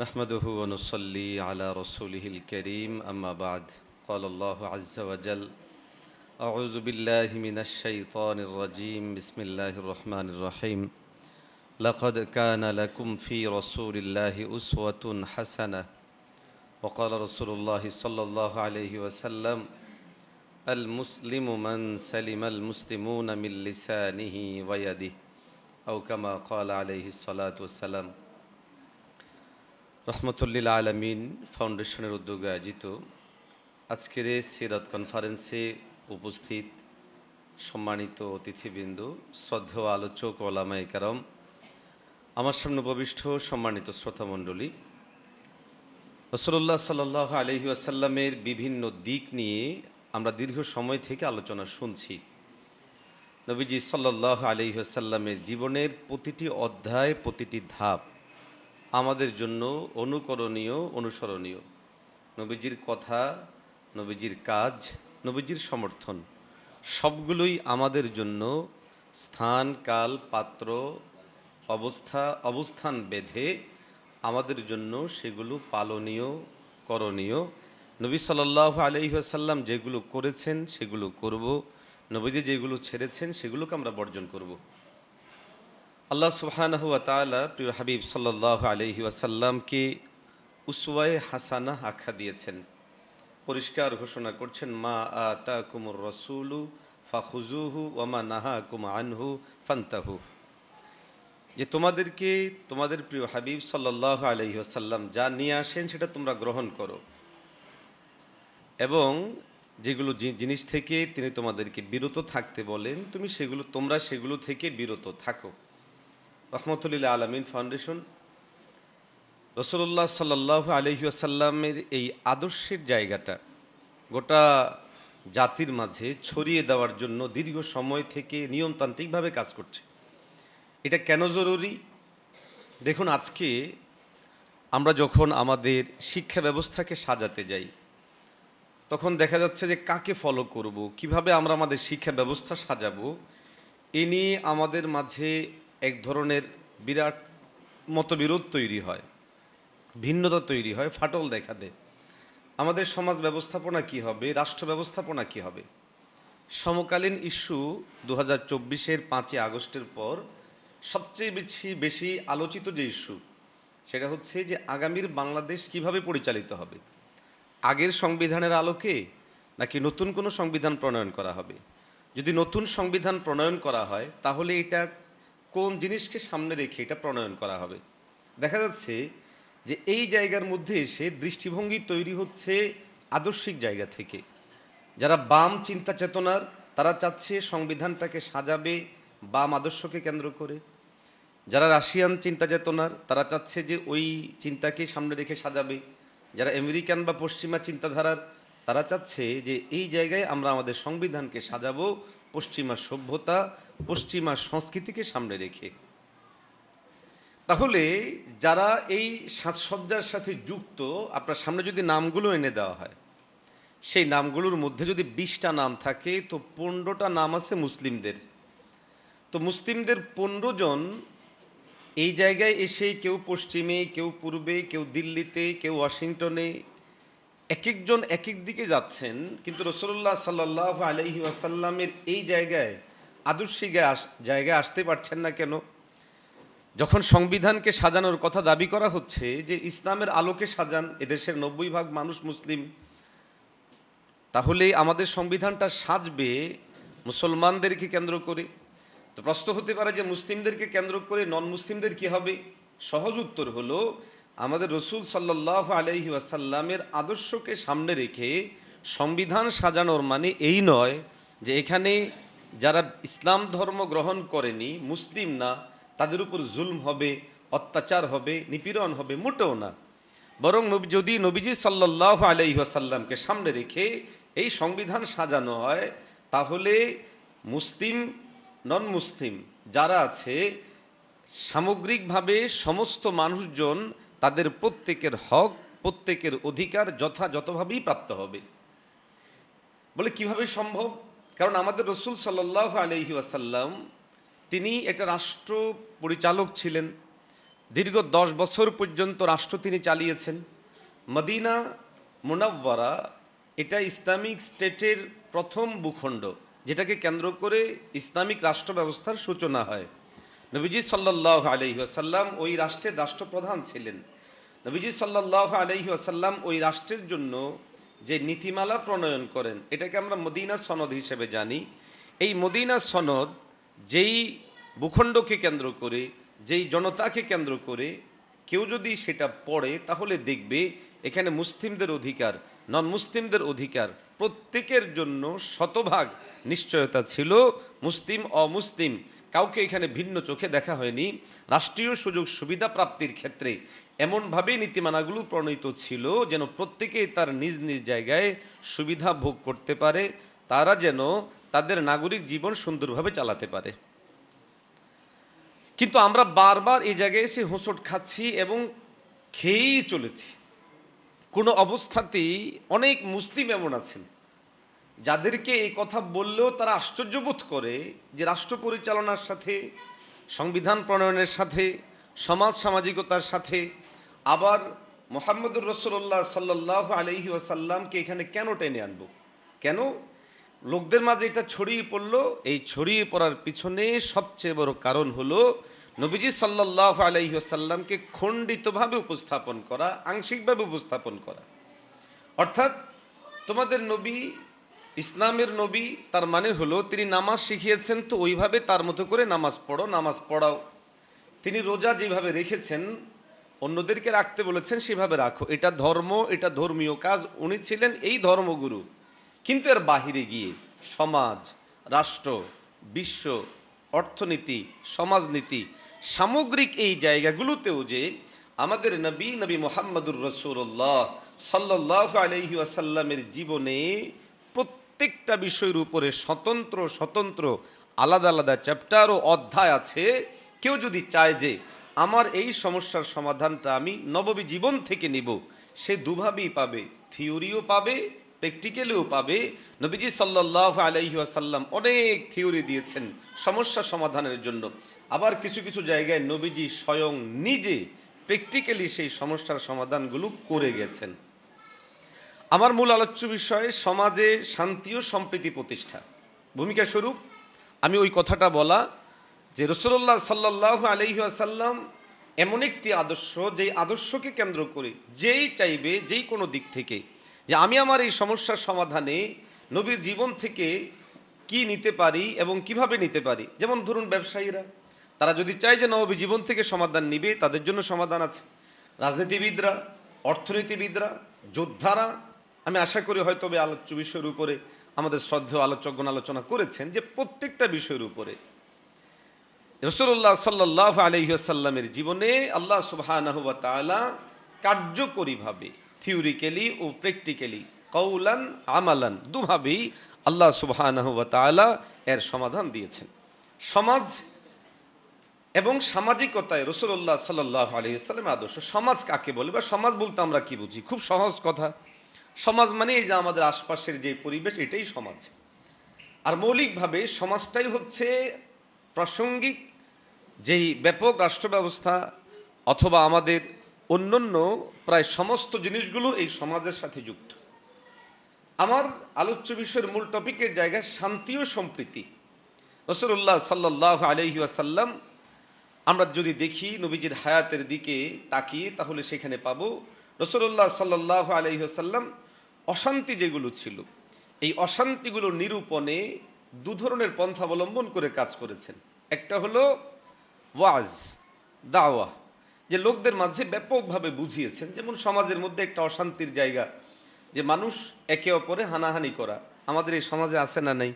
نحمده ونصلي على رسوله الكريم أما بعد. قال الله عز وجل أعوذ بالله من الشيطان الرجيم. بسم الله الرحمن الرحيم. لقد كان لكم في رسول الله أسوة حسنة. وقال رسول الله صلى الله عليه وسلم المسلم من سلم المسلمون من لسانه ويده أو كما قال عليه الصلاة والسلام রহমতুল্লিল আলমিন ফাউন্ডেশনের উদ্যোগে আয়োজিত আজকের এই সিরাত কনফারেন্সে উপস্থিত সম্মানিত অতিথিবৃন্দ, শ্রদ্ধেয় আলোচক ওলামাই কারম আমার সামনে উপবিষ্ট সম্মানিত শ্রোতামণ্ডলী রসল্লাহ সাল্লাহ আলহি আসাল্লামের বিভিন্ন দিক নিয়ে আমরা দীর্ঘ সময় থেকে আলোচনা শুনছি। নবীজি সাল্লাহ আলহি আসাল্লামের জীবনের প্রতিটি অধ্যায়, প্রতিটি ধাপ আমাদের জন্য অনুকরণীয়, অনুসরণীয়। নবীজির কথা, নবীজির কাজ, নবীজির সমর্থন, সবগুলোই আমাদের জন্য স্থান, কাল, পাত্র, অবস্থা, অবস্থান বেঁধে আমাদের জন্য সেগুলো পালনীয়, করণীয়। নবী সাল্লাহ আলহিহাসাল্লাম যেগুলো করেছেন সেগুলো করব। নবীজি যেগুলো ছেড়েছেন সেগুলোকে আমরা বর্জন করব। আল্লাহ সুবহানাহ ওয়া তাআলা প্রিয় হাবিব সাল্লাল্লাহু আলাইহি ওয়াসাল্লামকে উসওয়ায়ে হাসানা আখ্যা দিয়েছেন। পরিষ্কার ঘোষণা করছেন, মা আতাকুমুর রাসূলু ফাখুজুহু ওয়া মা নাহাকুম আনহু ফান্তাহু। যে তোমাদেরকে, তোমাদের প্রিয় হাবিব সাল্লাল্লাহু আলাইহি ওয়াসাল্লাম যা নিয়ে আসেন সেটা তোমরা গ্রহণ করো। এবং যেগুলো জিনিস থেকে তিনি তোমাদেরকে বিরত থাকতে বলেন, তুমি সেগুলো, তোমরা সেগুলো থেকে বিরত থাকো। রহমতুল্লাহ আলমিন ফাউন্ডেশন, রসুল্লাহ সাল্লাহ আলহি আসাল্লামের এই আদর্শের জায়গাটা গোটা জাতির মাঝে ছড়িয়ে দেওয়ার জন্য দীর্ঘ সময় থেকে নিয়মতান্ত্রিকভাবে কাজ করছে। এটা কেন জরুরি? দেখুন, আজকে আমরা যখন আমাদের শিক্ষা ব্যবস্থাকে সাজাতে যাই, তখন দেখা যাচ্ছে যে কাকে ফলো করব, কীভাবে আমরা আমাদের শিক্ষা ব্যবস্থা সাজাবো, এ নিয়ে আমাদের মাঝে এক ধরনের বিরাট মতবিরোধ তৈরি হয়, ভিন্নতা তৈরি হয়, ফাটল দেখা দেয়। আমাদের সমাজ ব্যবস্থাপনা কি হবে, রাষ্ট্র ব্যবস্থাপনা কি হবে? সমকালীন ইস্যু দু হাজার চব্বিশের পাঁচই আগস্টের পর সবচেয়ে বেশি বেশি আলোচিত যে ইস্যু, সেটা হচ্ছে যে আগামীর বাংলাদেশ কীভাবে পরিচালিত হবে? আগের সংবিধানের আলোকে নাকি নতুন কোনো সংবিধান প্রণয়ন করা হবে? যদি নতুন সংবিধান প্রণয়ন করা হয়, তাহলে এটা কোন জিনিসকে সামনে রেখে এটা প্রণয়ন করা হবে। দেখা যাচ্ছে যে এই জায়গার মধ্যে এসে দৃষ্টিভঙ্গি তৈরি হচ্ছে আদর্শিক জায়গা থেকে। যারা বাম চিন্তা চেতনার, তারা চাচ্ছে সংবিধানটাকে সাজাবে, বাম আদর্শকে কেন্দ্র করে। যারা রাশিয়ান চিন্তা চেতনার, তারা চাচ্ছে যে ওই চিন্তাকে সামনে রেখে সাজাবে। যারা আমেরিকান বা পশ্চিমা চিন্তাধারার, তারা চাচ্ছে যে এই জায়গায় আমরা আমাদের সংবিধানকে সাজাবো পশ্চিমা সভ্যতা, পশ্চিমা সংস্কৃতিকে সামনে রেখে। তাহলে যারা এই সাজসজ্জার সাথে যুক্ত, আপনার সামনে যদি নামগুলো এনে দেওয়া হয়, সেই নামগুলোর মধ্যে যদি বিশটা নাম থাকে, তো পনেরোটা নাম আছে মুসলিমদের। তো মুসলিমদের পনেরো জন এই জায়গায় এসে কেউ পশ্চিমে, কেউ পূর্বে, কেউ দিল্লিতে, কেউ ওয়াশিংটনে এক একজন এক এক দিকে যাচ্ছেন, কিন্তু রসল্লাহ সাল্লাহ আলহি আসাল্লামের এই জায়গায়, আদর্শিক জায়গায় আসতে পারছেন না কেন? যখন সংবিধানকে সাজানোর কথা দাবি করা হচ্ছে যে ইসলামের আলোকে সাজান, এদেশের নব্বই ভাগ মানুষ মুসলিম তাহলে আমাদের সংবিধানটা সাজবে মুসলমানদেরকে কেন্দ্র করে। তো প্রশ্ন হতে পারে যে মুসলিমদেরকে কেন্দ্র করে নন মুসলিমদের কী হবে? সহজ উত্তর হলো আমাদের রসুল সাল্লাহ আলহি ওয়াসাল্লামের আদর্শকে সামনে রেখে সংবিধান সাজানোর মানে এই নয় যে এখানে যারা ইসলাম ধর্ম গ্রহণ করেনি, মুসলিম না, তাদের উপর জুলম হবে, অত্যাচার হবে, নিপীড়ন হবে, মোটেও না। বরং যদি নবীজি সাল্লাহ আলাইসাল্লামকে সামনে রেখে এই সংবিধান সাজানো হয়, তাহলে মুসলিম নন মুসলিম যারা আছে, সামগ্রিকভাবে সমস্ত মানুষজন তাদের প্রত্যেকের হক, প্রত্যেকের অধিকার যথাযথভাবেই প্রাপ্ত হবে। বলে কীভাবে সম্ভব? কারণ আমাদের রসুল সাল্লাহ আলহি আসাল্লাম তিনি একটা রাষ্ট্র পরিচালক ছিলেন। দীর্ঘ দশ বছর পর্যন্ত রাষ্ট্র তিনি চালিয়েছেন। মদিনা মুনাব্বারা এটা ইসলামিক স্টেটের প্রথম ভূখণ্ড, যেটাকে কেন্দ্র করে ইসলামিক রাষ্ট্র ব্যবস্থার সূচনা হয়। নবীজি সাল্লাহ আলহি আসাল্লাম ওই রাষ্ট্রের রাষ্ট্রপ্রধান ছিলেন। নবীজি সাল্লাহ আলহি আসাল্লাম ওই রাষ্ট্রের জন্য যে নীতিমালা প্রণয়ন করেন, এটাকে আমরা মদিনা সনদ হিসেবে জানি। এই মদিনা সনদ যেই ভূখণ্ডকে কেন্দ্র করে, যেই জনতাকে কেন্দ্র করে কেউ যদি সেটা পড়ে, তাহলে দেখবে এখানে মুসলিমদের অধিকার নন মুসলিমদের অধিকার, প্রত্যেকের জন্য শতভাগ নিশ্চয়তা ছিল মুসলিম অমুসলিম কাউকে এখানে ভিন্ন চোখে দেখা হয়নি। রাষ্ট্রীয় সুযোগ সুবিধা প্রাপ্তির ক্ষেত্রে এমনভাবেই নীতিমালাগুলো প্রণীত ছিল যেন প্রত্যেকে তার নিজ নিজ জায়গায় সুবিধা ভোগ করতে পারে, তারা যেন তাদের নাগরিক জীবন সুন্দরভাবে চালাতে পারে। কিন্তু আমরা বারবার এই জায়গায় এসে হোঁচট খাচ্ছি এবং খেয়েই চলেছি। কোনো অবস্থাতেই অনেক মুসলিম এমন আছেন। যাদেরকে এই কথা বললেও তারা আশ্চর্যবোধ করে যে রাষ্ট্র পরিচালনার সাথে, সংবিধান প্রণয়নের সাথে, সমাজ সামাজিকতার সাথে, আবার মোহাম্মদুর রসুল্লাহ সাল্লাহ আলহি ওয়াসাল্লামকে এখানে কেন টেনে আনব? কেন? লোকদের মাঝে এটা ছড়িয়ে পড়ল। এই ছড়িয়ে পড়ার পিছনে সবচেয়ে বড় কারণ হলো নবীজি সাল্লাহ আলহিহাসাল্লামকে খণ্ডিতভাবে উপস্থাপন করা, আংশিকভাবে উপস্থাপন করা। অর্থাৎ তোমাদের নবী ইসলামের নবী, তার মানে হলো তিনি নামাজ শিখিয়েছেন তো ওইভাবে তার মতো করে নামাজ পড়ো, নামাজ পড়াও। তিনি রোজা যেভাবে রেখেছেন, অন্যদেরকে রাখতে বলেছেন সেভাবে রাখো। এটা ধর্ম, এটা ধর্মীয় কাজ, উনি ছিলেন এই ধর্মগুরু। কিন্তু এর বাহিরে গিয়ে সমাজ, রাষ্ট্র, বিশ্ব, অর্থনীতি, সমাজনীতি, সামগ্রিক এই জায়গাগুলোতেও যে আমাদের নবী নবী মোহাম্মদুর রসুল্লাহ সাল্লাহ আলহি আসাল্লামের জীবনে প্রত্যেকটা বিষয়ের উপরে স্বতন্ত্র স্বতন্ত্র, আলাদা আলাদা চ্যাপ্টার ও অধ্যায় আছে। কেউ যদি চায় যে আমার এই সমস্যার সমাধানটা আমি নববী জীবন থেকে নিব, সে দুভাবেই পাবে। থিওরিও পাবে, প্র্যাকটিক্যালিও পাবে। নবীজি সাল্লাহ আলাইহি আসাল্লাম অনেক থিওরি দিয়েছেন সমস্যা সমাধানের জন্য। আবার কিছু কিছু জায়গায় নবীজি স্বয়ং নিজে প্র্যাকটিক্যালি সেই সমস্যার সমাধানগুলো করে গেছেন। আমার মূল আলোচ্য বিষয় সমাজে শান্তি ও সম্প্রীতি প্রতিষ্ঠা। ভূমিকা স্বরূপ, আমি ওই কথাটা বলা যে রসুল্লাহ সাল্লাহ আলহি আসাল্লাম এমন একটি আদর্শ, যেই আদর্শকে কেন্দ্র করে যেই চাইবে যেই কোনো দিক থেকে যে আমি আমার এই সমস্যার সমাধানে নবীর জীবন থেকে কি নিতে পারি এবং কীভাবে নিতে পারি। যেমন ধরুন ব্যবসায়ীরা, তারা যদি চায় যে নবী জীবন থেকে সমাধান নিবে, তাদের জন্য সমাধান আছে। রাজনীতিবিদরা, অর্থনীতিবিদরা, যোদ্ধারা আমি আশা করি হয়তো আলোচ্য বিষয়ের উপরে আমাদের শ্রদ্ধেয় আলোচকগণ আলোচনা করেছেন যে প্রত্যেকটা বিষয়ের উপরে রসুল্লাহ সাল্লাহ আলহিহাসাল্লামের জীবনে আল্লাহ সুবাহ কার্যকরীভাবে, থিওরিক্যালি ও প্র্যাকটিক্যালি কৌলান আমালান দুভাবেই আল্লাহ সুবাহ এর সমাধান দিয়েছেন। সমাজ এবং সামাজিকতায় রসুল্লাহ সাল্লাহ আলহিহাস্লামের আদর্শ। সমাজ কাকে বলে বা সমাজ বলতে আমরা কি বুঝি? খুব সহজ কথা। সমাজ মানে এই যে আমাদের আশপাশের যে পরিবেশ, এটাই সমাজ। আর মৌলিকভাবে সমাজটাই হচ্ছে প্রাসঙ্গিক যেই ব্যাপক রাষ্ট্র ব্যবস্থা অথবা আমাদের অন্যান্য প্রায় সমস্ত জিনিসগুলো এই সমাজের সাথে যুক্ত। আমার আলোচ্য বিষয়ের মূল টপিকের জায়গায় শান্তি ও সম্প্রীতি। রসুল্লাহ সাল্লাহ আলহি আসাল্লাম আমরা যদি দেখি নবীজির হায়াতের দিকে তাকিয়ে, তাহলে সেখানে পাবো রসুল্লাহ সাল্লাহ আলহি আসাল্লাম অশান্তি যেগুলো ছিল, এই অশান্তিগুলো নিরূপণে দু ধরনের পন্থা অবলম্বন করে কাজ করেছেন। একটা হলো ওয়াজ, দাওয়া, যে লোকদের মাঝে ব্যাপকভাবে বুঝিয়েছেন, যেমন সমাজের মধ্যে একটা অশান্তির জায়গা, যে মানুষ একে অপরে হানাহানি করা, আমাদের এই সমাজে আছে না নাই?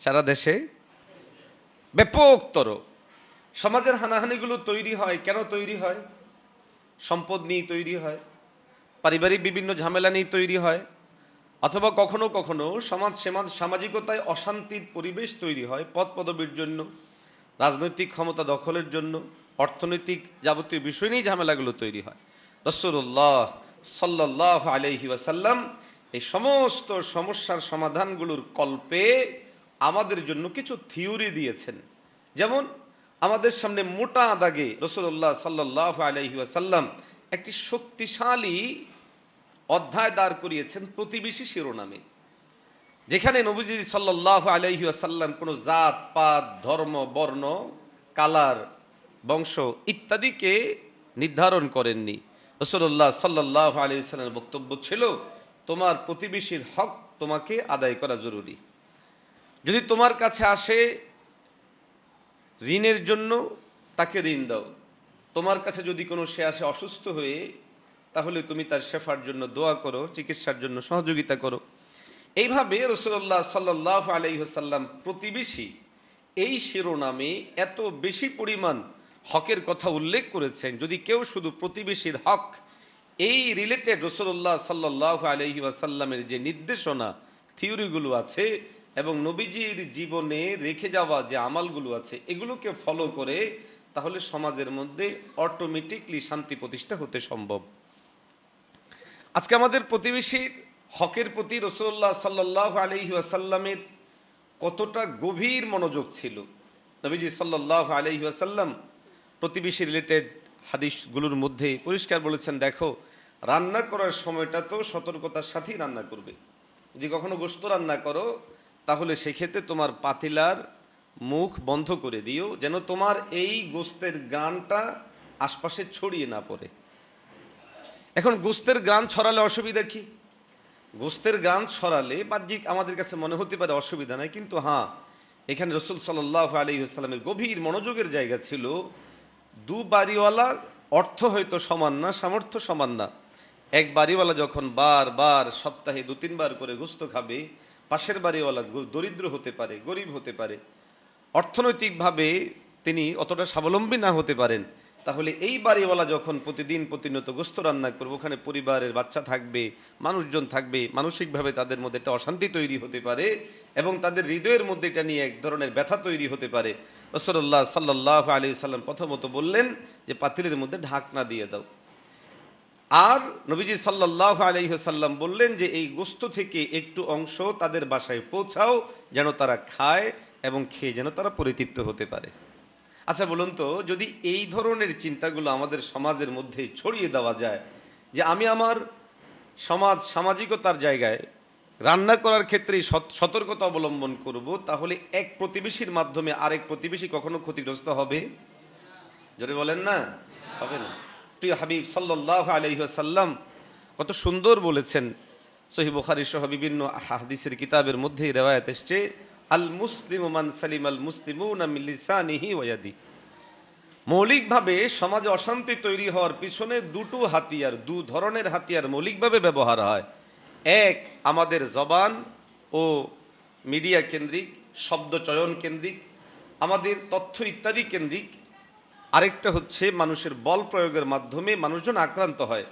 সারা দেশে? ব্যাপকতর। সমাজের হানাহানিগুলো তৈরি হয়, কেন তৈরি হয়? সম্পদ নিয়ে তৈরি হয়। পারিবারিক বিভিন্ন ঝামেলা নিয়ে তৈরি হয়, অথবা কখনো কখনো সমাজ সমাজ সামাজিকতায় অশান্তির পরিবেশ তৈরি হয় পদ পদবীর জন্য, রাজনৈতিক ক্ষমতা দখলের জন্য, অর্থনৈতিক যাবতীয় বিষয় নিয়েই ঝামেলাগুলো তৈরি হয়। রসুল্লাহ সাল্লাহ আলহি ওয়াসাল্লাম এই সমস্ত সমস্যার সমাধানগুলোর কল্পে আমাদের জন্য কিছু থিওরি দিয়েছেন। যেমন, আমাদের সামনে মোটা দাগে রসুল্লাহ সাল্লাহ আলহি আসাল্লাম একটি শক্তিশালী অধ্যায় দাঁড় করিয়েছেন প্রতিবেশী শিরোনামে, যেখানে নবীজি সাল্লাহ আলহি আসাল্লাম কোনো জাত, পাত, ধর্ম, বর্ণ, কালার, বংশ ইত্যাদিকে নির্ধারণ করেননি। রসুল্লাহ সাল্লাহ আলি সাল্লামের বক্তব্য ছিল, তোমার প্রতিবেশীর হক তোমাকে আদায় করা জরুরি। যদি তোমার কাছে আসে ঋণের জন্য, তাকে ঋণ দাও। তোমার কাছে যদি কোনো সে আসে অসুস্থ হয়ে তাহলে তুমি তার শেফার জন্য দোয়া করো, চিকিৎসার জন্য সহযোগিতা করো। এইভাবে রসুল্লাহ সাল্লাহ আলহিহসাল্লাম প্রতিবেশী এই শিরোনামে এত বেশি পরিমাণ হকের কথা উল্লেখ করেছেন, যদি কেউ শুধু প্রতিবেশীর হক, এই রিলেটেড রসুল্লাহ সাল্লাহ আলহি আসাল্লামের যে নির্দেশনা থিওরিগুলো আছে এবং নবীজির জীবনে রেখে যাওয়া যে আমালগুলো আছে, এগুলোকে ফলো করে তাহলে সমাজের মধ্যে অটোমেটিকলি শান্তি প্রতিষ্ঠা হতে সম্ভব। আজকে আমাদের প্রতিবেশীর হকের প্রতি রসুল্লাহ সাল্লাহ আলহি আসাল্লামের কতটা গভীর মনোযোগ ছিল। নবীজি সাল্লাহ আলহি আসাল্লাম প্রতিবেশী রিলেটেড হাদিসগুলোর মধ্যে পরিষ্কার বলেছেন, দেখো, রান্না করার সময়টা তো সতর্কতার সাথেই রান্না করবে। যদি কখনো গোস্ত রান্না করো, তাহলে সেক্ষেত্রে তোমার পাতিলার মুখ বন্ধ করে দিও, যেন তোমার এই গোস্তের গ্রানটা আশপাশে ছড়িয়ে না পড়ে। এখন গোস্তের গ্রান ছড়ালে অসুবিধা কি? গোস্তের গ্রান ছড়ালে বাহ্যিক আমাদের কাছে মনে হতে পারে অসুবিধা নাই, কিন্তু হ্যাঁ এখানে রসুল সাল্লাহ আলী আসসালামের গভীর মনোযোগের জায়গা ছিল। দু বাড়িওয়ালার অর্থ হয়তো সমান না, সামর্থ্য সমান না। এক বাড়িওয়ালা যখন বার বার সপ্তাহে দু তিনবার করে গোস্ত খাবে, পাশের বাড়িওয়ালা দরিদ্র হতে পারে, গরিব হতে পারে। অর্থনৈতিকভাবে তিনি অতটা স্বাবলম্বী না হতে পারেন। তাহলে এই বাড়িওয়ালা যখন প্রতিদিন প্রতিনিয়ত গোস্ত রান্না করব, ওখানে পরিবারের বাচ্চা থাকবে, মানুষজন থাকবে, মানসিকভাবে তাদের মধ্যে একটা অশান্তি তৈরি হতে পারে এবং তাদের হৃদয়ের মধ্যে এটা নিয়ে এক ধরনের ব্যথা তৈরি হতে পারে। রসল্লাহ সাল্লাহ আলী সাল্লাম প্রথমত বললেন যে, পাতিলের মধ্যে ঢাকনা দিয়ে দাও। আর নবীজি সাল্লাহ আলহিহসাল্লাম বললেন যে, এই গোস্ত থেকে একটু অংশ তাদের বাসায় পৌঁছাও, যেন তারা খায় এবং খেয়ে যেন তারা পরিতৃপ্ত হতে পারে। আচ্ছা বলুন তো, যদি এই ধরনের চিন্তাগুলো আমাদের সমাজের মধ্যে ছড়িয়ে দেওয়া যায়, যে আমি আমার সমাজ, সামাজিকতার জায়গায় রান্না করার ক্ষেত্রে সত- সতর্কতা অবলম্বন করব, তাহলে এক প্রতিবেশীর মাধ্যমে আরেক প্রতিবেশী কখনো ক্ষতিগ্রস্ত হবে? জোরে বলেন না? হবে না। প্রিয় হাবিব সাল্লাহ আলহিহাসাল্লাম কত সুন্দর বলেছেন। সহি বুখারি সহ বিভিন্ন হাদিসের কিতাবের মধ্যেই রেওয়ায়ত এসছে আল মুসলিম মান সালিম আল ওয়াদি মৌলিকভাবে সমাজে অশান্তি তৈরি হওয়ার পিছনে দুটো হাতিয়ার, দু ধরনের হাতিয়ার মৌলিকভাবে ব্যবহার হয়। এক, আমাদের জবান ও মিডিয়া কেন্দ্রিক, শব্দ চয়ন কেন্দ্রিক, আমাদের তথ্য ইত্যাদি কেন্দ্রিক। আরেকটা হচ্ছে মানুষের বল প্রয়োগের মাধ্যমে মানুষজন আক্রান্ত হয়।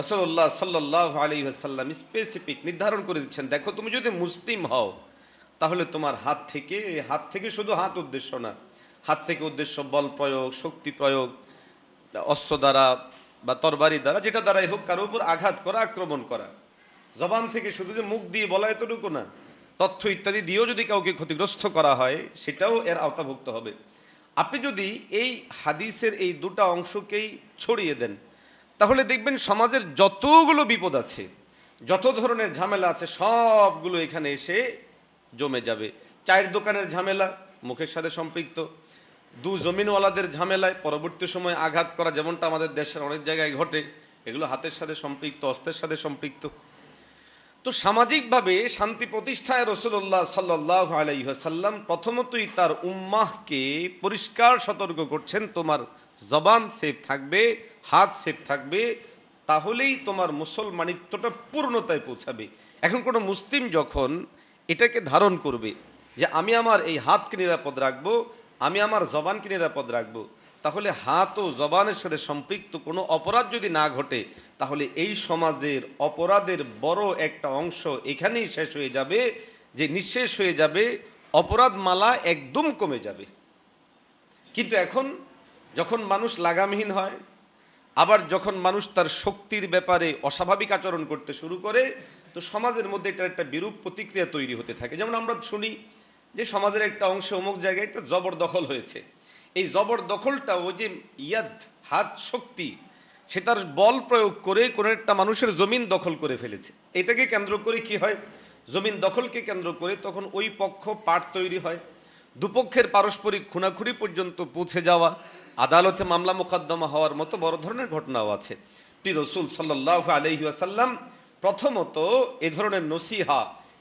রসল্লাহ সাল্লাহ আলী আসাল্লাম স্পেসিফিক নির্ধারণ করে দিচ্ছেন, দেখো তুমি যদি মুসলিম হও তাহলে তোমার হাত থেকে হাত থেকে শুধু হাত উদ্দেশ্য না, হাত থেকে উদ্দেশ্য বল প্রয়োগ, শক্তি প্রয়োগ, অস্ত্র দ্বারা বা তরবারি দ্বারা, যেটা দ্বারাই হোক কারও উপর আঘাত করা, আক্রমণ করা। জবান থেকে শুধু যে মুখ দিয়ে বলা এতটুকু না, তথ্য ইত্যাদি দিয়েও যদি কাউকে ক্ষতিগ্রস্ত করা হয়, সেটাও এর আওতাভুক্ত হবে। আপনি যদি এই হাদিসের এই দুটা অংশকেই ছড়িয়ে দেন, তাহলে দেখবেন সমাজের যতগুলো বিপদ আছে, যত ধরনের ঝামেলা আছে, সবগুলো এখানে এসে জমে যাবে। চায়ের দোকানের ঝামেলা, মুখের সাথে সম্পৃক্ত। দু জমিনওয়ালাদের ঝামেলায় পরবর্তী সময় আঘাত করা যেমনটা আমাদের দেশের অনেক জায়গায় ঘটে, এগুলো হাতের সাথে সম্পৃক্ত অস্ত্রের সাথে সম্পৃক্ত। তো সামাজিকভাবে শান্তি প্রতিষ্ঠায় রসুল্লাহ সাল্লাহ আলাইসাল্লাম প্রথমতই তার উম্মাহকে পরিষ্কার সতর্ক করছেন, তোমার জবান সেফ থাকবে, হাত সেফ থাকবে, তাহলেই তোমার মুসলমানিত্বটা পূর্ণতায় পৌঁছাবে। এখন কোনো মুসলিম যখন এটাকে ধারণ করবে যে আমি আমার এই হাতকে নিরাপদ রাখব, আমি আমার জবানকে নিরাপদ রাখব। তাহলে হাত ও জবানের সাথে সম্পৃক্ত কোনো অপরাধ যদি না ঘটে, তাহলে এই সমাজের অপরাধের বড় একটা অংশ এখানেই শেষ হয়ে যাবে, যে নিঃশেষ হয়ে যাবে অপরাধ মালা একদম কমে যাবে। কিন্তু এখন যখন মানুষ লাগামহীন হয়, আবার যখন মানুষ তার শক্তির ব্যাপারে অস্বাভাবিক আচরণ করতে শুরু করে তো সমাজের মধ্যে এটা একটা বিরূপ প্রতিক্রিয়া তৈরি হতে থাকে। যেমন আমরা শুনি যে সমাজের একটা অংশে অমুক জায়গায় একটা জবরদখল হয়েছে। এই জবরদখলটা ও যে ইয়াদ, হাত, শক্তি, সে তার বল প্রয়োগ করে কোনো একটা মানুষের জমিন দখল করে ফেলেছে। এটাকে কেন্দ্র করে কি হয়? জমিন দখলকে কেন্দ্র করে তখন ওই পক্ষ পাট তৈরি হয়। দুপক্ষের পারস্পরিক খুনাখুনি পর্যন্ত পৌঁছে যাওয়া, আদালতে মামলা মোকদ্দমা হওয়ার মতো বড় ধরনের ঘটনাও আছে। প্রিয় রসুল সাল্লাহ আলহি আসাল্লাম প্রথমত এ ধরনের নসিহা,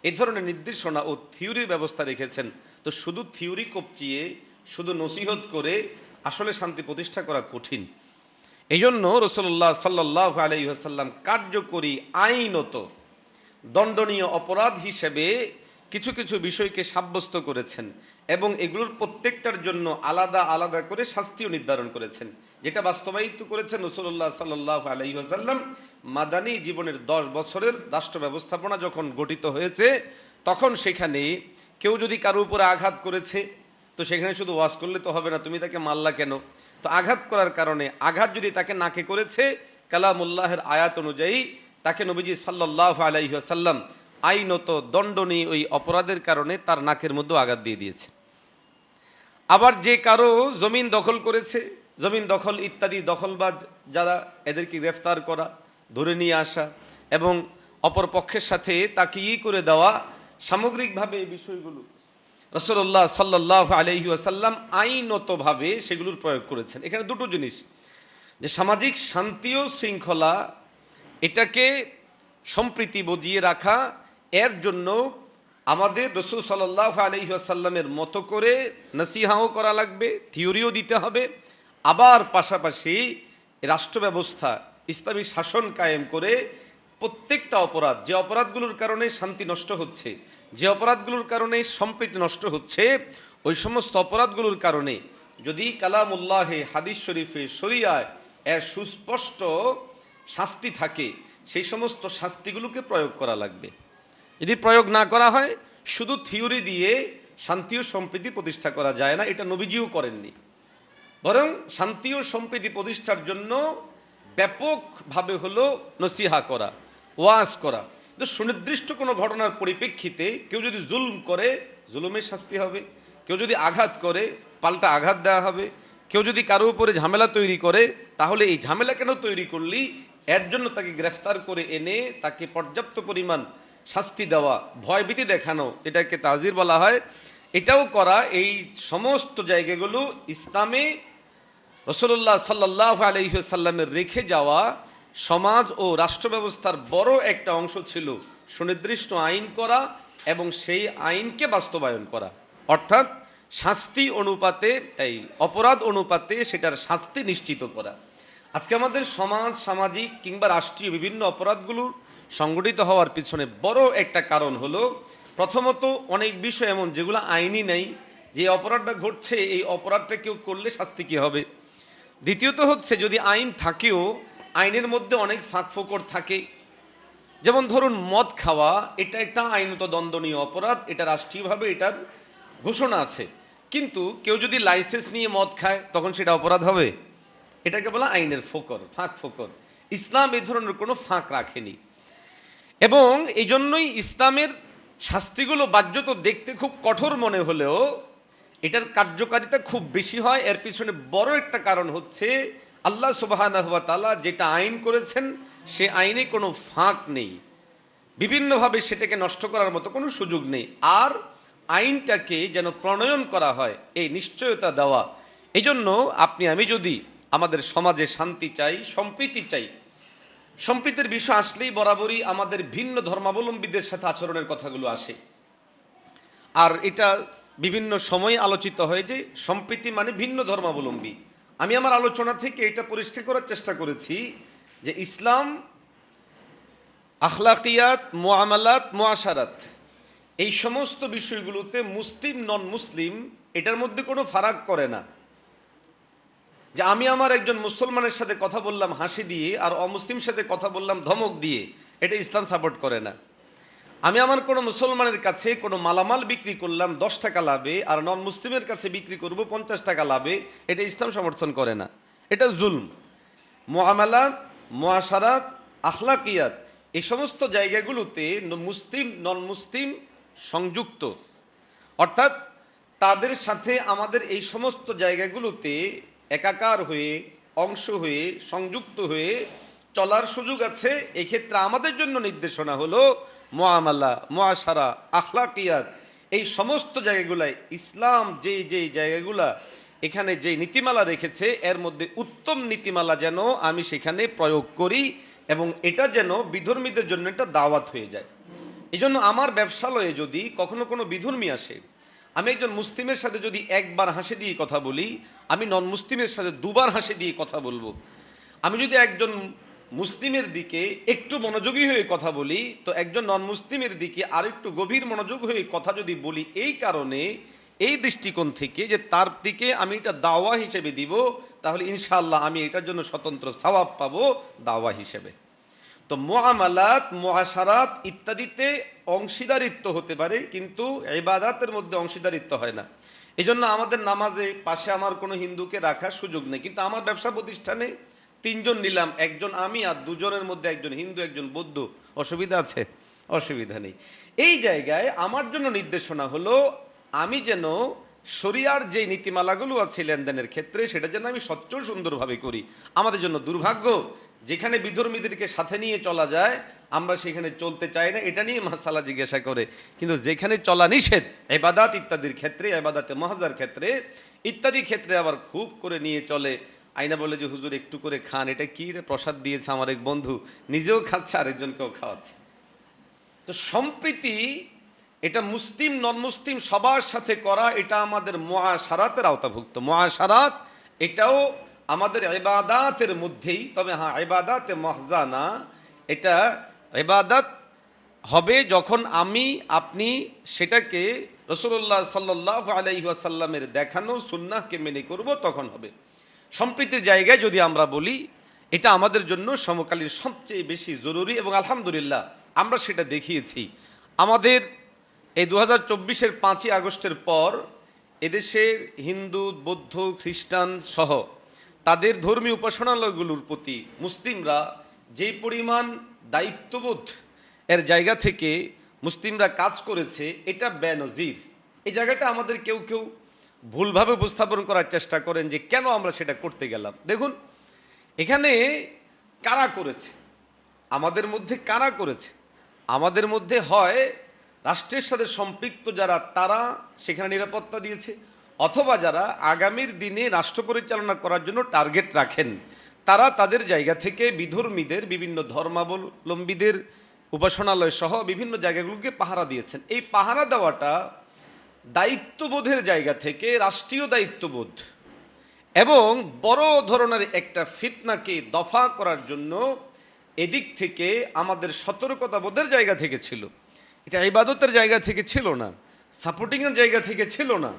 এ ধরনের নির্দেশনা ও থিওরির ব্যবস্থা রেখেছেন। তো শুধু থিওরি কপচিয়ে, শুধু নসিহত করে আসলে শান্তি প্রতিষ্ঠা করা কঠিন। এই জন্য রসুল্লাহ সাল্লাহ আলহিহাসাল্লাম কার্যকরী আইনত, দণ্ডনীয় অপরাধ হিসেবে কিছু কিছু বিষয়কে সাব্যস্ত করেছেন এবং এগুলোর প্রত্যেকটার জন্য আলাদা আলাদা করে শাস্তিও নির্ধারণ করেছেন। যেটা বাস্তবায়িত করেছেন রসুল্লাহ সাল্লাহ আলহিহাসাল্লাম মাদানী জীবনের দশ বছরের রাষ্ট্র ব্যবস্থাপনা যখন গঠিত হয়েছে, তখন সেখানে কেউ যদি কারও উপরে আঘাত করেছে, তো সেখানে শুধু ওয়াশ করলে তো হবে না, তুমি তাকে মাল্লা কেন? তো আঘাত করার কারণে, আঘাত যদি তাকে নাকে করেছে, কালামুল্লাহের আয়াত অনুযায়ী তাকে নবীজি সাল্লাহ আলাইসাল্লাম আইনত দণ্ডনী ওই অপরাধের কারণে তার নাকের মধ্যেও আঘাত দিয়ে দিয়েছে। আবার যে কারও জমিন দখল করেছে জমিন দখল ইত্যাদি দখলবাজ যারা এদেরকে গ্রেফতার করা, ধরে নিয়ে আসা এবং অপর পক্ষের সাথে তাকে ই করে দেওয়া সামগ্রিকভাবে এই বিষয়গুলো রসল্লাহ সাল্লাহ আলহি আসাল্লাম আইনতভাবে সেগুলোর প্রয়োগ করেছেন। এখানে দুটো জিনিস, যে সামাজিক শান্তি ও শৃঙ্খলা, এটাকে সম্প্রীতি বজিয়ে রাখা, এর জন্য আমাদের রসুল সাল্লাহ আলহি আসাল্লামের মতো করে নসিহাও করা লাগবে, থিওরিও দিতে হবে। আবার পাশাপাশি রাষ্ট্র ব্যবস্থা ইসলামী শাসন কায়েম করে প্রত্যেকটা অপরাধ, যে অপরাধগুলোর কারণে শান্তি নষ্ট হচ্ছে, যে অপরাধগুলোর কারণে সম্প্রীতি নষ্ট হচ্ছে, ওই সমস্ত অপরাধগুলোর কারণে যদি কালামুল্লাহে হাদিস শরীফে শরিয়ায় এর সুস্পষ্ট শাস্তি থাকে, সেই সমস্ত শাস্তিগুলোকে প্রয়োগ করা লাগবে। যদি প্রয়োগ না করা হয়, শুধু থিওরি দিয়ে শান্তি ও সম্প্রীতি প্রতিষ্ঠা করা যায় না, এটা নবীজিও করেননি। বরং শান্তি ও সম্প্রীতি প্রতিষ্ঠার জন্য ব্যাপকভাবে হলো নসিহা করা, ওয়াজ করা। কিন্তু সুনির্দিষ্ট কোনো ঘটনার পরিপ্রেক্ষিতে কেউ যদি জুলম করে, জুলুমের শাস্তি হবে। কেউ যদি আঘাত করে, পাল্টা আঘাত দেওয়া হবে। কেউ যদি কারও উপরে ঝামেলা তৈরি করে, তাহলে এই ঝামেলা কেন তৈরি করলি? এর জন্য তাকে গ্রেফতার করে এনে তাকে পর্যাপ্ত পরিমাণ শাস্তি দেওয়া, ভয়ভীতি দেখানো এটাকে তাজির বলা হয়, এটাও করা এই সমস্ত জায়গাগুলো ইসলামে রসল্লাহ সাল্লাহ আলহিসাল্লামের রেখে যাওয়া সমাজ ও রাষ্ট্র ব্যবস্থার বড় একটা অংশ ছিল সুনির্দিষ্ট আইন করা এবং সেই আইনকে বাস্তবায়ন করা। অর্থাৎ শাস্তি অনুপাতে, এই অপরাধ অনুপাতে সেটার শাস্তি নিশ্চিত করা। আজকে আমাদের সমাজ, সামাজিক কিংবা রাষ্ট্রীয় বিভিন্ন অপরাধগুলোর সংগঠিত হওয়ার পিছনে বড় একটা কারণ হলো, প্রথমত অনেক বিষয় এমন যেগুলো আইনই নেই, যে অপরাধটা ঘটছে, এই অপরাধটা কেউ করলে শাস্তি কী হবে? দ্বিতীয়ত হচ্ছে যদি আইন থাকেও, আইনের মধ্যে অনেক ফাঁক ফোকর থাকে। যেমন ধরুন, মদ খাওয়া, এটা একটা আইনত দণ্ডনীয় অপরাধ, এটা রাষ্ট্রীয়ভাবে এটার ঘোষণা আছে। কিন্তু কেউ যদি লাইসেন্স নিয়ে মদ খায়, তখন সেটা অপরাধ হবে। এটাকে বলা আইনের ফোকর ফাঁক ফোকর ইসলাম এই ধরনের কোনো ফাঁক রাখেনি। এবং এই জন্যই ইসলামের শাস্তিগুলো বাহ্যত দেখতে খুব কঠোর মনে হলেও এটার কার্যকারিতা খুব বেশি হয়। এর পিছনে বড় একটা কারণ হচ্ছে, আল্লাহ সুবাহ যেটা আইন করেছেন, সে আইনে কোনো ফাঁক নেই। বিভিন্নভাবে সেটাকে নষ্ট করার মতো কোনো সুযোগ নেই। আর আইনটাকে যেন প্রণয়ন করা হয়, এই নিশ্চয়তা দেওয়া। এই জন্য আপনি, আমি যদি আমাদের সমাজে শান্তি চাই, সম্প্রীতি চাই, সম্প্রীতির বিষয় আসলেই বরাবরই আমাদের ভিন্ন ধর্মাবলম্বীদের সাথে আচরণের কথাগুলো আসে। আর এটা বিভিন্ন সময়ে আলোচিত হয় যে সম্প্রীতি মানে ভিন্ন ধর্মাবলম্বী। আমি আমার আলোচনা থেকে এটা পরিষ্কার করার চেষ্টা করেছি যে ইসলাম, আখলাকিয়াত মোয়ামালাত মোয়াশারাত এই সমস্ত বিষয়গুলোতে মুসলিম নন মুসলিম এটার মধ্যে কোনো ফারাক করে না। যে আমি আমার একজন মুসলমানের সাথে কথা বললাম হাসি দিয়ে আর অমুসলিম সাথে কথা বললাম ধমক দিয়ে, এটা ইসলাম সাপোর্ট করে না। আমি আমার কোনো মুসলমানের কাছে কোনো মালামাল বিক্রি করলাম, দশ টাকা লাভে, আর নন মুসলিমের কাছে বিক্রি করব পঞ্চাশ টাকা লাভে, এটা ইসলাম সমর্থন করে না। এটা জুলম। মোয়ামালাত মোয়াশারাত আখলাকিয়াত, এই সমস্ত জায়গাগুলোতে মুসলিম নন মুসলিম সংযুক্ত। অর্থাৎ তাদের সাথে আমাদের এই সমস্ত জায়গাগুলোতে একাকার হয়ে, অংশ হয়ে, সংযুক্ত হয়ে চলার সুযোগ আছে। এক্ষেত্রে আমাদের জন্য নির্দেশনা হলো মোয়ামালা মোয়াশারা আখলাকিয়াত, এই সমস্ত জায়গাগুলায় ইসলাম যেই যেই জায়গাগুলা এখানে যে নীতিমালা রেখেছে, এর মধ্যে উত্তম নীতিমালা যেন আমি সেখানে প্রয়োগ করি এবং এটা যেন বিধর্মীদের জন্য একটা দাওয়াত হয়ে যায়। এই জন্য আমার ব্যবসালয়ে যদি কখনো কোনো বিধর্মী আসে, আমি একজন মুসলিমের সাথে যদি একবার হাসি দিয়ে কথা বলি, আমি নন মুসলিমের সাথে দুবার হাসি দিয়ে কথা বলব। আমি যদি একজন মুসলিমের দিকে একটু মনোযোগী হয়ে কথা বলি, তো একজন নন মুসলিমের দিকে আর একটু গভীর মনোযোগ হয়ে কথা যদি বলি, এই কারণে এই দৃষ্টিকোণ থেকে যে তার দিকে আমি এটা দাওয়া হিসেবে দিব, তাহলে ইনশাআল্লাহ আমি এটার জন্য স্বতন্ত্র সওয়াব পাবো দাওয়া হিসেবে। তো মোয়ামালাত মহাসারাত ইত্যাদিতে অংশীদারিত্ব হতে পারে, কিন্তু ইবাদাতের মধ্যে অংশীদারিত্ব হয় না। এই আমাদের নামাজে পাশে আমার কোনো হিন্দুকে রাখার সুযোগ নেই, কিন্তু আমার ব্যবসা প্রতিষ্ঠানে তিনজন নিলাম, একজন আমি আর দুজনের মধ্যে একজন হিন্দু, একজন বৌদ্ধ। অসুবিধা আছে? অসুবিধা নেই। এই জায়গায় আমার জন্য নির্দেশনা হলো, আমি যেন শরিয়ার যে নীতিমালাগুলো আছে লেনদেনের ক্ষেত্রে, সেটা যেন আমি সচ্ছল সুন্দরভাবে করি। আমাদের জন্য দুর্ভাগ্য, যেখানে বিধর্মীদেরকে সাথে নিয়ে চলা যায়, আমরা সেখানে চলতে চাই না, এটা নিয়ে মাসালা জিজ্ঞাসা করে। কিন্তু যেখানে চলা নিষেধ, এবাদাত ইত্যাদির ক্ষেত্রে, এবাদাতে মহাজার ক্ষেত্রে, ইত্যাদি ক্ষেত্রে আবার খুব করে নিয়ে চলে। আইনা বলে যে, হুজুর, একটু করে খান। এটা কি রে প্রসাদ দিয়েছে আমার এক বন্ধু? নিজেও খাচ্ছে, আরেকজনকেও খাওয়াচ্ছে। তো সম্প্রীতি, এটা মুসলিম নন মুসলিম সবার সাথে করা, এটা আমাদের মহাসারাতের আওতাভুক্ত। মহাসারাত এটাও আমাদের এবাদাতের মধ্যেই। তবে হ্যাঁ এবাদাতে মহজানা, এটা এবাদাত হবে যখন আমি, আপনি সেটাকে রসুল্লাহ সাল্লাহ আলাইসাল্লামের দেখানো সুন্নাহকে মেনে করব, তখন হবে। সম্প্রীতির জায়গায় যদি আমরা বলি, এটা আমাদের জন্য সমকালীন সবচেয়ে বেশি জরুরি এবং আলহামদুলিল্লাহ আমরা সেটা দেখিয়েছি। আমাদের এই দু হাজার চব্বিশের পাঁচই আগস্টের পর এদেশের হিন্দু, বৌদ্ধ, খ্রিস্টান সহ তাদের ধর্মীয় উপাসনালয়গুলোর প্রতি মুসলিমরা যেই পরিমাণ দায়িত্ববোধ এর জায়গা থেকে মুসলিমরা কাজ করেছে, এটা বেনজির। এই জায়গাটা আমাদের কেউ কেউ ভুলভাবে উপস্থাপন করার চেষ্টা করেন যে কেন আমরা সেটা করতে গেলাম। দেখুন, এখানে কারা করেছে? আমাদের মধ্যে কারা করেছে? আমাদের মধ্যে হয় রাষ্ট্রের সাথে সম্পৃক্ত যারা, তারা সেখানে নিরাপত্তা দিয়েছে, অথবা যারা আগামীর দিনে রাষ্ট্র পরিচালনা করার জন্য টার্গেট রাখেন, তারা তাদের জায়গা থেকে বিধর্মীদের, বিভিন্ন ধর্মাবলম্বীদের, উপাসনালয় সহ বিভিন্ন জায়গাগুলোকে পাহারা দিয়েছেন। এই পাহারা দেওয়াটা দায়িত্ববোধের জায়গা থেকে রাষ্ট্রীয় দায়িত্ববোধ এবং বড় ধরনের একটা ফিতনাকে দফা করার জন্য এদিক থেকে আমাদের সতর্কতা বোধের জায়গা থেকে ছিল। এটা ইবাদতের জায়গা থেকে ছিল না, সাপোর্টিংয়ের জায়গা থেকে ছিল না।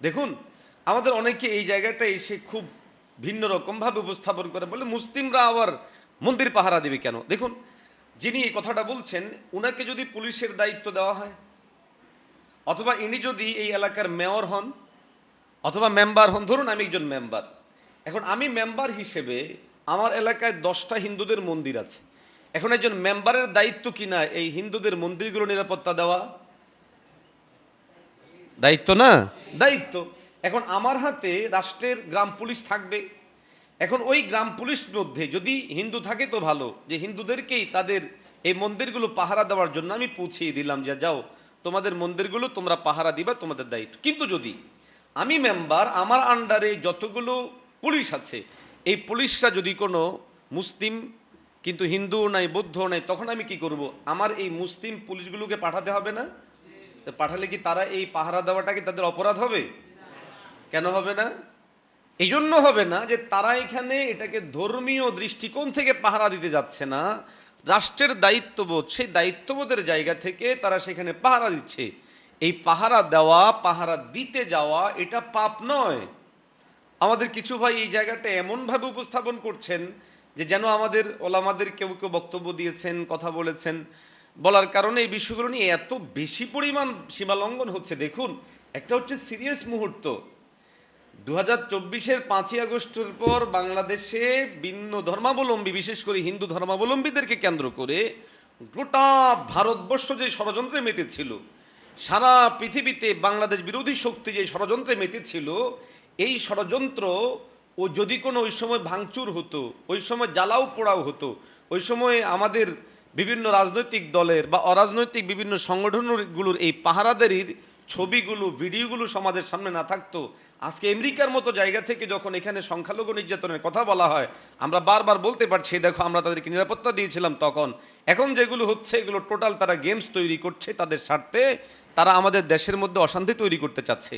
দেখুন, আমাদের অনেকে এই জায়গাটা এসে খুব ভিন্ন রকমভাবে উপস্থাপন করে বলে, মুসলিমরা আবার মন্দির পাহারা দেবে কেন? দেখুন, যিনি এই কথাটা বলছেন ওনাকে যদি পুলিশের দায়িত্ব দেওয়া হয় অথবা ইনি যদি এই এলাকার মেয়র হন, অথবা মেম্বার হন, ধরুন আমি একজন মেম্বার। এখন আমি মেম্বার হিসেবে আমার এলাকায় দশটা হিন্দুদের মন্দির আছে। এখন একজন মেম্বারের দায়িত্ব কিনা এই হিন্দুদের মন্দিরগুলো নিরাপত্তা দেওয়া? দায়িত্ব না? দায়িত্ব। এখন আমার হাতে রাষ্ট্রের গ্রাম পুলিশ থাকবে। এখন ওই গ্রাম পুলিশ মধ্যে যদি হিন্দু থাকে তো ভালো, যে হিন্দুদেরকেই তাদের এই মন্দিরগুলো পাহারা দেওয়ার জন্য আমি পৌঁছিয়ে দিলাম, যে যাও। তোমাদের মন্দিরগুলো তোমরা পাহারা দিবা, তোমাদের দায়িত্ব। কিন্তু যদি আমি মেম্বার, আমার আন্ডারে যতগুলো পুলিশ আছে, এই পুলিশরা যদি কোনো মুসলিম, কিন্তু হিন্দু নাই, বৌদ্ধ নাই, তখন আমি কি করব? আমার এই মুসলিম পুলিশগুলোকে পাঠাতে হবে না? পাঠালে কি তারা এই পাহারা দেওয়াটাকে তাদের অপরাধ হবে? কেন হবে না? এই জন্য হবে না যে তারা এখানে এটাকে ধর্মীয় দৃষ্টিকোণ থেকে পাহারা দিতে যাচ্ছে না। রাষ্ট্রের দায়িত্ববোধ, সেই দায়িত্ববোধের জায়গা থেকে তারা সেখানে পাহারা দিচ্ছে। এই পাহারা দেওয়া, পাহারা দিতে যাওয়া, এটা পাপ নয়। আমাদের কিছু ভাই এই জায়গাটা এমনভাবে উপস্থাপন করছেন যে যেন আমাদের ওলামাদের কেউ কেউ বক্তব্য দিয়েছেন, কথা বলেছেন। বলার কারণে এই বিষয়গুলো নিয়ে এত বেশি পরিমাণ সীমালঙ্ঘন হচ্ছে। দেখুন, একটা হচ্ছে সিরিয়াস মুহূর্ত। দু হাজার চব্বিশের পাঁচই আগস্টের পর বাংলাদেশে ভিন্ন ধর্মাবলম্বী, বিশেষ করে হিন্দু ধর্মাবলম্বীদেরকে কেন্দ্র করে গোটা ভারতবর্ষ যে ষড়যন্ত্রে মেতেছিল, সারা পৃথিবীতে বাংলাদেশ বিরোধী শক্তি যে ষড়যন্ত্রে মেতেছিল, এই ষড়যন্ত্র ও যদি কোনো ওই সময় ভাঙচুর হতো, ওই সময় জ্বালাও পোড়াও হতো, ওই সময় আমাদের বিভিন্ন রাজনৈতিক দলের বা অরাজনৈতিক বিভিন্ন সংগঠনগুলোর এই পাহারাদারির ছবিগুলো, ভিডিওগুলো সমাজের সামনে না থাকতো। আজকে আমেরিকার মতো জায়গা থেকে যখন এখানে সংখ্যালঘু নির্যাতনের কথা বলা হয়, আমরা বারবার বলতে পারছি, দেখো, আমরা তাদেরকে নিরাপত্তা দিয়েছিলাম তখন। এখন যেগুলো হচ্ছে, এগুলো টোটাল তারা গেমস তৈরি করছে তাদের স্বার্থে। তারা আমাদের দেশের মধ্যে অশান্তি তৈরি করতে চাচ্ছে।